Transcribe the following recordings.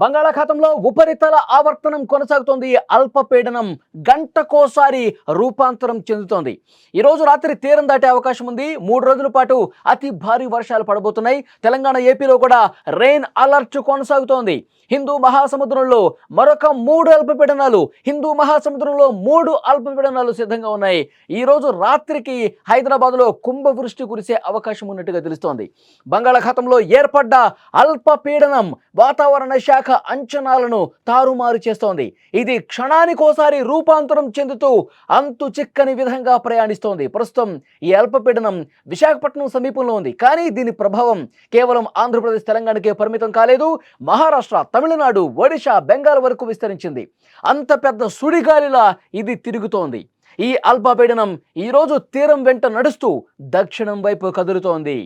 బంగాళాఖాతంలో ఉపరితల ఆవర్తనం కొనసాగుతోంది. అల్పపీడనం గంటకోసారి రూపాంతరం చెందుతోంది. ఈ రోజు రాత్రి తీరం దాటే అవకాశం ఉంది. మూడు రోజుల పాటు అతి భారీ వర్షాలు పడబోతున్నాయి. తెలంగాణ ఏపీలో కూడా రెయిన్ అలర్ట్ కొనసాగుతోంది. హిందూ మహాసముద్రంలో మరొక మూడు అల్పపీడనాలు హిందూ మహాసముద్రంలో మూడు అల్పపీడనాలు సిద్ధంగా ఉన్నాయి. ఈ రోజు రాత్రికి హైదరాబాద్లో కుంభవృష్టి కురిసే అవకాశం ఉన్నట్టుగా తెలుస్తోంది. బంగాళాఖాతంలో ఏర్పడ్డ అల్పపీడనం వాతావరణ శాఖ అంచనాలను తారుమారు చేస్తోంది. ఇది క్షణానికోసారి రూపాంతరం చెందుతూ అంతు చిక్కని విధంగా ప్రయాణిస్తోంది. ప్రస్తుతం ఈ అల్పపీడనం విశాఖపట్నం సమీపంలో ఉంది. కానీ దీని ప్రభావం కేవలం ఆంధ్రప్రదేశ్ తెలంగాణకే పరిమితం కాలేదు. మహారాష్ట్ర తమిళనాడు ఒడిశా బెంగాల్ వరకు విస్తరించింది. అంత పెద్ద సుడిగాలిలా ఇది తిరుగుతోంది. ఈ అల్పపీడనం ఈరోజు తీరం వెంట నడుస్తూ దక్షిణం వైపు కదులుతోంది.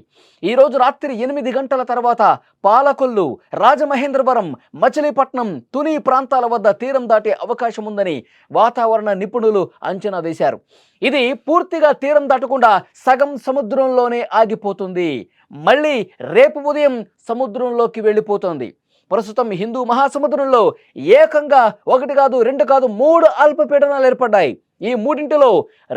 ఈరోజు రాత్రి ఎనిమిది గంటల తర్వాత పాలకొల్లు రాజమహేంద్రవరం మచిలీపట్నం తుని ప్రాంతాల వద్ద తీరం దాటే అవకాశం ఉందని వాతావరణ నిపుణులు అంచనా వేశారు. ఇది పూర్తిగా తీరం దాటకుండా సగం సముద్రంలోనే ఆగిపోతుంది. మళ్ళీ రేపు ఉదయం సముద్రంలోకి వెళ్ళిపోతుంది. ప్రస్తుతం హిందూ మహాసముద్రంలో ఏకంగా ఒకటి కాదు రెండు కాదు మూడు అల్పపీడనాలు ఏర్పడ్డాయి. ఈ మూడింటిలో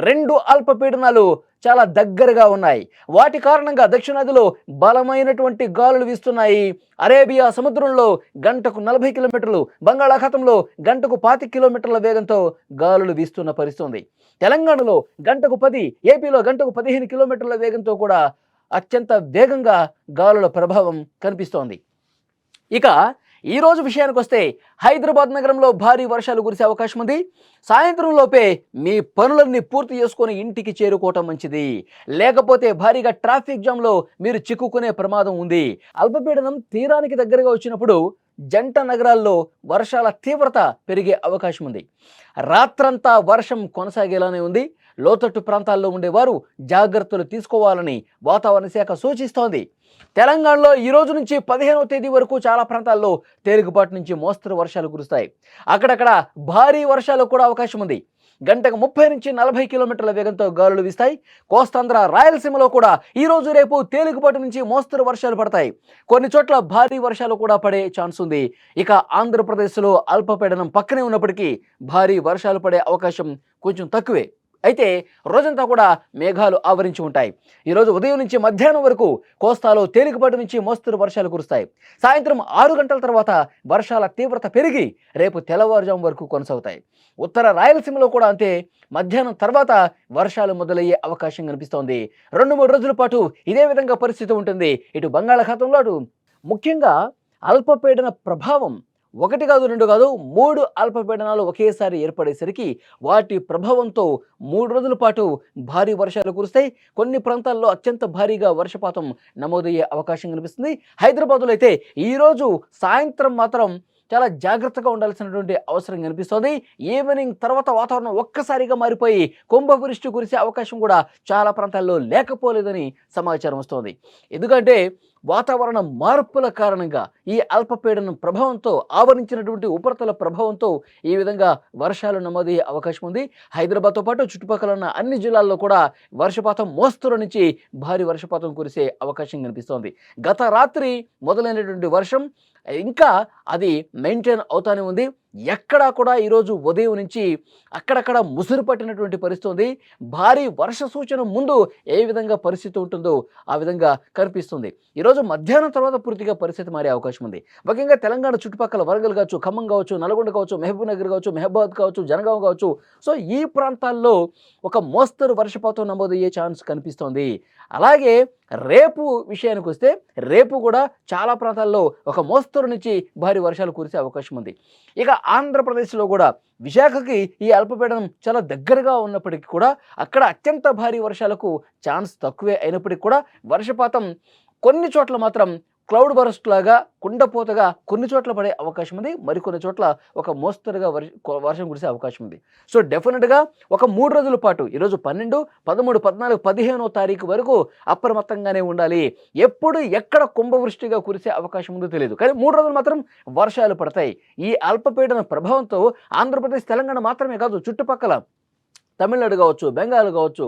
రెండు అల్పపీడనాలు చాలా దగ్గరగా ఉన్నాయి. వాటి కారణంగా దక్షిణాదిలో బలమైనటువంటి గాలులు వీస్తున్నాయి. అరేబియా సముద్రంలో గంటకు నలభై కిలోమీటర్లు బంగాళాఖాతంలో గంటకు పాతి కిలోమీటర్ల వేగంతో గాలులు వీస్తున్న పరిస్థితుంది. తెలంగాణలో గంటకు పది ఏపీలో గంటకు పదిహేను కిలోమీటర్ల వేగంతో కూడా అత్యంత వేగంగా గాలుల ప్రభావం కనిపిస్తోంది. ఇక ఈ రోజు విషయానికి వస్తే హైదరాబాద్ నగరంలో భారీ వర్షాలు కురిసే అవకాశం ఉంది. సాయంత్రం లోపే మీ పనులన్నీ పూర్తి చేసుకొని ఇంటికి చేరుకోవటం మంచిది. లేకపోతే భారీగా ట్రాఫిక్ జామ్లో మీరు చిక్కుకునే ప్రమాదం ఉంది. అల్పపీడనం తీరానికి దగ్గరగా వచ్చినప్పుడు జంట నగరాల్లో వర్షాల తీవ్రత పెరిగే అవకాశం ఉంది. రాత్రంతా వర్షం కొనసాగేలానే ఉంది. లోతట్టు ప్రాంతాల్లో ఉండేవారు జాగ్రత్తలు తీసుకోవాలని వాతావరణ శాఖ సూచిస్తోంది. తెలంగాణలో ఈ రోజు నుంచి పదిహేనవ తేదీ వరకు చాలా ప్రాంతాల్లో తేలికపాటి నుంచి మోస్తరు వర్షాలు కురుస్తాయి. అక్కడక్కడ భారీ వర్షాలు కూడా అవకాశం ఉంది. గంటకు ముప్పై నుంచి నలభై కిలోమీటర్ల వేగంతో గాలులు వీస్తాయి. కోస్తాంధ్ర రాయలసీమలో కూడా ఈ రోజు రేపు తేలికపాటి నుంచి మోస్తరు వర్షాలు పడతాయి. కొన్ని చోట్ల భారీ వర్షాలు కూడా పడే ఛాన్స్ ఉంది. ఇక ఆంధ్రప్రదేశ్లో అల్పపీడనం పక్కనే ఉన్నప్పటికీ భారీ వర్షాలు పడే అవకాశం కొంచెం తక్కువే. అయితే రోజంతా కూడా మేఘాలు ఆవరించి ఉంటాయి. ఈరోజు ఉదయం నుంచి మధ్యాహ్నం వరకు కోస్తాలో తేలికపాటి నుంచి మోస్తరు వర్షాలు కురుస్తాయి. సాయంత్రం ఆరు గంటల తర్వాత వర్షాల తీవ్రత పెరిగి రేపు తెల్లవారుజాము వరకు కొనసాగుతాయి. ఉత్తర రాయలసీమలో కూడా అంతే. మధ్యాహ్నం తర్వాత వర్షాలు మొదలయ్యే అవకాశం కనిపిస్తోంది. రెండు మూడు రోజుల పాటు ఇదే విధంగా పరిస్థితి ఉంటుంది. ఇటు బంగాళాఖాతంలో అటు ముఖ్యంగా అల్పపీడన ప్రభావం ఒకటి కాదు రెండు కాదు మూడు అల్పపీడనాలు ఒకేసారి ఏర్పడేసరికి వాటి ప్రభావంతో మూడు రోజుల పాటు భారీ వర్షాలు కురుస్తాయి. కొన్ని ప్రాంతాల్లో అత్యంత భారీగా వర్షపాతం నమోదయ్యే అవకాశం కనిపిస్తుంది. హైదరాబాద్లో అయితే ఈరోజు సాయంత్రం మాత్రం చాలా జాగ్రత్తగా ఉండాల్సినటువంటి అవసరం కనిపిస్తోంది. ఈవినింగ్ తర్వాత వాతావరణం ఒక్కసారిగా మారిపోయి కుంభవృష్టి కురిసే అవకాశం కూడా చాలా ప్రాంతాల్లో లేకపోలేదని సమాచారం వస్తోంది. ఎందుకంటే వాతావరణ మార్పుల కారణంగా ఈ అల్పపీడనం ప్రభావంతో ఆవరించినటువంటి ఉపరితల ప్రభావంతో ఈ విధంగా వర్షాలు నమోదయ్యే అవకాశం ఉంది. హైదరాబాద్తో పాటు చుట్టుపక్కల ఉన్న అన్ని జిల్లాల్లో కూడా వర్షపాతం మోస్తరు నుంచి భారీ వర్షపాతం కురిసే అవకాశం కనిపిస్తోంది. గత రాత్రి మొదలైనటువంటి వర్షం ఇంకా అది మెయింటైన్ అవుతానే ఉంది. ఎక్కడా కూడా ఈరోజు ఉదయం నుంచి అక్కడక్కడ ముసురు పట్టినటువంటి పరిస్థితి ఉంది. భారీ వర్ష సూచన ముందు ఏ విధంగా పరిస్థితి ఉంటుందో ఆ విధంగా కనిపిస్తుంది. ఈరోజు మధ్యాహ్నం తర్వాత పూర్తిగా పరిస్థితి మారే అవకాశం ఉంది. ముఖ్యంగా తెలంగాణ చుట్టుపక్కల వరంగల్ కావచ్చు ఖమ్మం కావచ్చు నల్గొండ కావచ్చు మహబూబ్ నగర్ కావచ్చు మెహబాద్ కావచ్చు జనగాం కావచ్చు. సో ఈ ప్రాంతాల్లో ఒక మోస్తరు వర్షపాతం నమోదయ్యే ఛాన్స్ కనిపిస్తోంది. అలాగే రేపు విషయానికి వస్తే రేపు కూడా చాలా ప్రాంతాల్లో ఒక మోస్తరు నుంచి భారీ వర్షాలు కురిసే అవకాశం ఉంది. ఇక ఆంధ్రప్రదేశ్లో కూడా విశాఖకి ఈ అల్పపీడనం చాలా దగ్గరగా ఉన్నప్పటికీ కూడా అక్కడ అత్యంత భారీ వర్షాలకు ఛాన్స్ తక్కువే అయినప్పటికీ కూడా వర్షపాతం కొన్ని చోట్ల మాత్రం క్లౌడ్ బరస్ట్ లాగా కుండపోతగా కొన్ని చోట్ల పడే అవకాశం ఉంది. మరికొన్ని చోట్ల ఒక మోస్తరుగా వర్ష వర్షం కురిసే అవకాశం ఉంది. సో డెఫినెట్గా ఒక మూడు రోజుల పాటు ఈరోజు పన్నెండు పదమూడు పద్నాలుగు పదిహేనో తారీఖు వరకు అప్రమత్తంగానే ఉండాలి. ఎప్పుడు ఎక్కడ కుంభవృష్టిగా కురిసే అవకాశం ఉందో తెలియదు కానీ మూడు రోజులు మాత్రం వర్షాలు పడతాయి. ఈ అల్పపీడన ప్రభావంతో ఆంధ్రప్రదేశ్ తెలంగాణ మాత్రమే కాదు చుట్టుపక్కల తమిళనాడు కావచ్చు బెంగాల్ కావచ్చు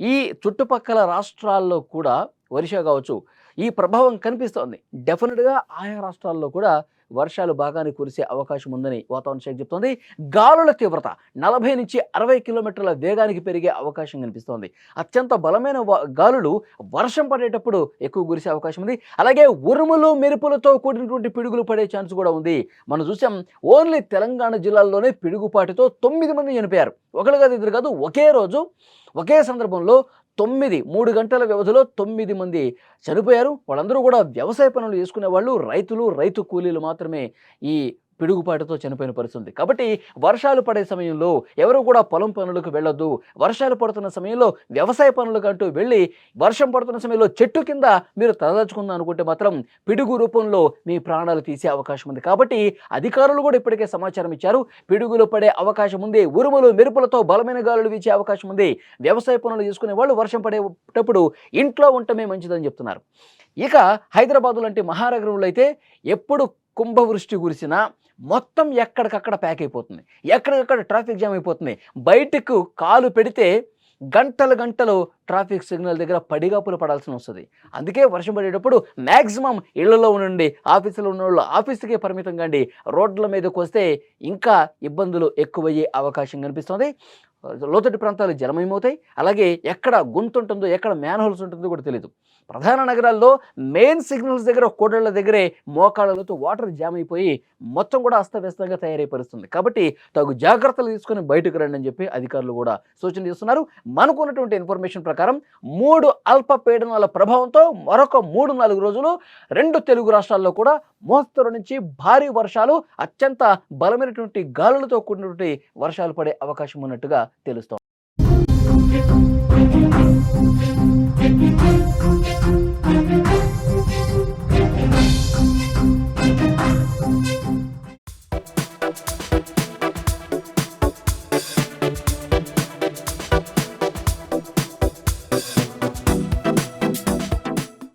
ఈ చుట్టుపక్కల రాష్ట్రాల్లో కూడా ఒరిషా కావచ్చు ఈ ప్రభావం కనిపిస్తోంది. డెఫినెట్గా ఆయా రాష్ట్రాల్లో కూడా వర్షాలు బాగానే కురిసే అవకాశం ఉందని వాతావరణ శాఖ చెప్తోంది. గాలుల తీవ్రత నలభై నుంచి అరవై కిలోమీటర్ల వేగానికి పెరిగే అవకాశం కనిపిస్తోంది. అత్యంత బలమైన గాలులు వర్షం పడేటప్పుడు ఎక్కువ కురిసే అవకాశం ఉంది. అలాగే ఉరుములు మెరుపులతో కూడినటువంటి పిడుగులు పడే ఛాన్స్ కూడా ఉంది. మనం చూసాం ఓన్లీ తెలంగాణ జిల్లాల్లోనే పిడుగుపాటితో తొమ్మిది మంది చనిపోయారు. ఒకరు కాదు ఇద్దరు కాదు ఒకే రోజు ఒకే సందర్భంలో తొమ్మిది మూడు గంటల వ్యవధిలో తొమ్మిది మంది చనిపోయారు. వాళ్ళందరూ కూడా వ్యవసాయ పనులు చేసుకునే వాళ్ళు రైతులు రైతు కూలీలు మాత్రమే ఈ పిడుగుపాటుతో చనిపోయిన పరిస్థితి ఉంది కాబట్టి వర్షాలు పడే సమయంలో ఎవరు కూడా పొలం పనులకు వెళ్ళొద్దు. వర్షాలు పడుతున్న సమయంలో వ్యవసాయ పనులకు అంటూ వెళ్ళి వర్షం పడుతున్న సమయంలో చెట్టు కింద మీరు తలదాచుకుందాం అనుకుంటే మాత్రం పిడుగు రూపంలో మీ ప్రాణాలు తీసే అవకాశం ఉంది. కాబట్టి అధికారులు కూడా ఇప్పటికే సమాచారం ఇచ్చారు. పిడుగులు పడే అవకాశం ఉంది. ఉరుములు మెరుపులతో బలమైన గాలులు వీచే అవకాశం ఉంది. వ్యవసాయ పనులు చేసుకునే వాళ్ళు వర్షం పడేటప్పుడు ఇంట్లో ఉండటమే మంచిదని చెప్తున్నారు. ఇక హైదరాబాదు లాంటి మహానగరంలో అయితే ఎప్పుడు కుంభవృష్టి కురిసినా మొత్తం ఎక్కడికక్కడ ప్యాక్ అయిపోతుంది. ఎక్కడికక్కడ ట్రాఫిక్ జామ్ అయిపోతుంది. బయటకు కాలు పెడితే గంటలు గంటలు ట్రాఫిక్ సిగ్నల్ దగ్గర పడిగాపులు పడాల్సి వస్తుంది. అందుకే వర్షం పడేటప్పుడు మ్యాక్సిమం ఇళ్ళలో ఉండండి ఆఫీసులో ఉన్న వాళ్ళు ఆఫీస్కే పరిమితం కండి. రోడ్ల మీదకు వస్తే ఇంకా ఇబ్బందులు ఎక్కువయ్యే అవకాశం కనిపిస్తుంది. లోతటి ప్రాంతాలు జలమయమవుతాయి. అలాగే ఎక్కడ గుంతుంటుందో ఎక్కడ మ్యాన్ హోల్స్ ఉంటుందో కూడా తెలియదు ప్రధాన నగరాల్లో మెయిన్ సిగ్నల్స్ దగ్గర కోడళ్ళ దగ్గరే మోకాళ్ళతో వాటర్ జామ్ అయిపోయి మొత్తం కూడా అస్తవ్యస్తంగా తయారైపరుస్తుంది. కాబట్టి తగు జాగ్రత్తలు తీసుకొని బయటకు రండి అని చెప్పి అధికారులు కూడా సూచన చేస్తున్నారు. మనకున్నటువంటి ఇన్ఫర్మేషన్ ప్రకారం మూడు అల్పపీడనాల ప్రభావంతో మరొక మూడు నాలుగు రోజులు రెండు తెలుగు రాష్ట్రాల్లో కూడా మోస్తరు నుంచి భారీ వర్షాలు అత్యంత బలమైనటువంటి గాలులతో కూడినటువంటి వర్షాలు పడే అవకాశం ఉన్నట్టుగా తెలుస్తోంది.